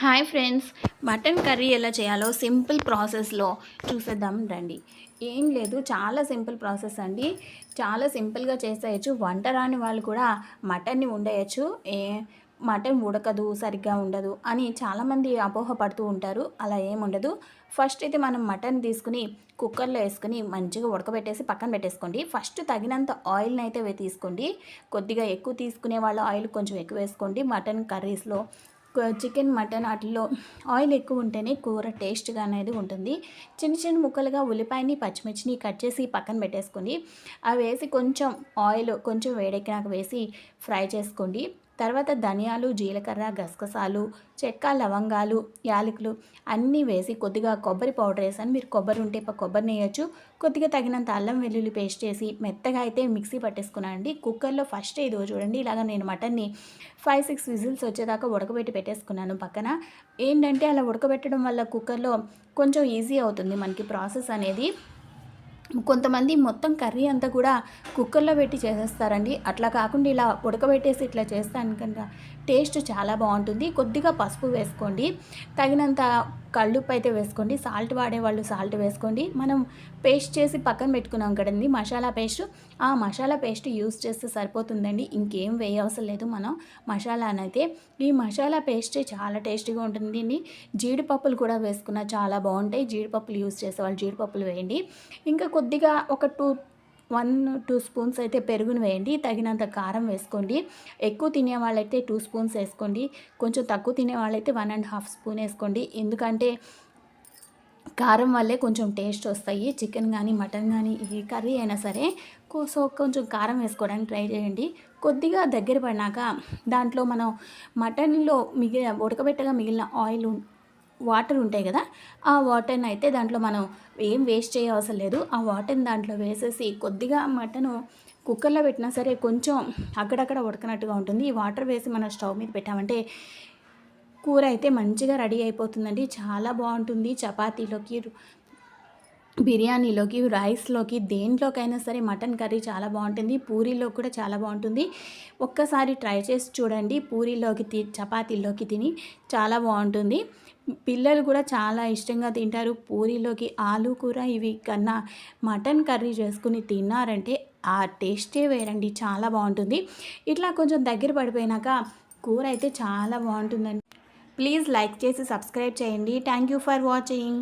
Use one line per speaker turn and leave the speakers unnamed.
Hi friends mutton curry ఎలా చేయాలో simple ప్రాసెస్లో చూసేద్దాం రండి. ఏం లేదు చాలా సింపుల్ ప్రాసెస్ అండి. చాలా సింపుల్గా చేసేయచ్చు. వంట రాని వాళ్ళు కూడా మటన్ని ఉండేయచ్చు ఏ మటన్ ఉడకదు సరిగ్గా ఉండదు అని చాలామంది అపోహపడుతూ ఉంటారు. అలా ఏముండదు ఫస్ట్ అయితే మనం మటన్ తీసుకుని కుక్కర్లో వేసుకుని మంచిగా ఉడకబెట్టేసి పక్కన పెట్టేసుకోండి. ఫస్ట్ తగినంత ఆయిల్ని అయితే తీసుకోండి కొద్దిగా ఎక్కువ తీసుకునే వాళ్ళ ఆయిల్ కొంచెం ఎక్కువ వేసుకోండి. మటన్ కర్రీస్లో చికెన్ మటన్ వాటిలో ఆయిల్ ఎక్కువ ఉంటేనే కూర టేస్ట్గా అనేది ఉంటుంది. చిన్న చిన్న ముక్కలుగా ఉల్లిపాయని పచ్చిమిర్చిని కట్ చేసి పక్కన పెట్టేసుకోండి. అవి వేసి కొంచెం ఆయిల్ కొంచెం వేడెక్కినాక వేసి ఫ్రై చేసుకోండి. తర్వాత ధనియాలు జీలకర్ర గసగసాలు చెక్క లవంగాలు యాలకులు అన్నీ వేసి కొద్దిగా కొబ్బరి పౌడర్ వేసాను. మీరు కొబ్బరి ఉంటే కొబ్బరిని వేయచ్చు కొద్దిగా తగినంత అల్లం వెల్లుల్లి పేస్ట్ చేసి మెత్తగా అయితే మిక్సీ పట్టేసుకున్నాను అండి. కుక్కర్లో ఫస్ట్ ఇదో చూడండి ఇలాగ నేను మటన్ని ఫైవ్ సిక్స్ విజిల్స్ వచ్చేదాకా ఉడకబెట్టి పెట్టేసుకున్నాను పక్కన. ఏంటంటే అలా ఉడకబెట్టడం వల్ల కుక్కర్లో కొంచెం ఈజీ అవుతుంది మనకి ప్రాసెస్ అనేది. కొంతమంది మొత్తం కర్రీ అంతా కూడా కుక్కర్లో పెట్టి చేసేస్తారండి. అట్లా కాకుండా ఇలా ఉడకబెట్టేసి ఇట్లా చేస్తాను కనుక టేస్ట్ చాలా బాగుంటుంది. కొద్దిగా పసుపు వేసుకోండి. తగినంత కళ్ళుప్పు అయితే వేసుకోండి. సాల్ట్ వాడేవాళ్ళు సాల్ట్ వేసుకోండి. మనం పేస్ట్ చేసి పక్కన పెట్టుకున్నాం కదండి మసాలా పేస్ట్. ఆ మసాలా పేస్ట్ యూస్ చేస్తే సరిపోతుందండి. ఇంకేం వేయవసరం లేదు మనం మసాలానైతే ఈ మసాలా పేస్ట్ చాలా టేస్టీగా ఉంటుంది జీడిపప్పులు కూడా వేసుకున్న చాలా బాగుంటాయి. జీడిపప్పులు యూస్ చేసేవాళ్ళు జీడిపప్పులు వేయండి. ఇంకా కొద్దిగా ఒక టూ వన్ టూ స్పూన్స్ అయితే పెరుగును వేయండి. తగినంత కారం వేసుకోండి. ఎక్కువ తినే వాళ్ళైతే టూ స్పూన్స్ వేసుకోండి. కొంచెం తక్కువ తినే వాళ్ళైతే వన్ అండ్ హాఫ్ స్పూన్ వేసుకోండి. ఎందుకంటే కారం వల్లే కొంచెం టేస్ట్ వస్తాయి. చికెన్ కానీ మటన్ కానీ ఏ కర్రీ అయినా సరే సో కొంచెం కారం వేసుకోవడానికి ట్రై చేయండి. కొద్దిగా దగ్గర పడినాక దాంట్లో మనం మటన్లో మిగిలిన ఉడకబెట్టగా మిగిలిన ఆయిల్ వాటర్ ఉంటాయి కదా ఆ వాటర్ని అయితే దాంట్లో మనం ఏం వేస్ట్ చేయవసరం లేదు. ఆ వాటర్ని దాంట్లో వేసేసి కొద్దిగా మటను కుక్కర్లో పెట్టినా సరే కొంచెం అక్కడక్కడ ఉడకనట్టుగా ఉంటుంది. ఈ వాటర్ వేసి మనం స్టవ్ మీద పెట్టామంటే కూర అయితే మంచిగా రెడీ అయిపోతుందండి. చాలా బాగుంటుంది చపాతీలోకి బిర్యానీలోకి రైస్లోకి దేంట్లోకైనా సరే మటన్ కర్రీ చాలా బాగుంటుంది. పూరీలో కూడా చాలా బాగుంటుంది. ఒక్కసారి ట్రై చేసి చూడండి. పూరీలోకి తి చపాతీలోకి తిని చాలా బాగుంటుంది. పిల్లలు కూడా చాలా ఇష్టంగా తింటారు. పూరీలోకి ఆలు కూర ఇవి కన్నా మటన్ కర్రీ చేసుకుని తిన్నారంటే ఆ టేస్టే వేరండి. చాలా బాగుంటుంది. ఇట్లా కొంచెం దగ్గర పడిపోయినాక కూర అయితే చాలా బాగుంటుందండి. ప్లీజ్ లైక్ చేసి సబ్స్క్రైబ్ చేయండి. Thank you for watching.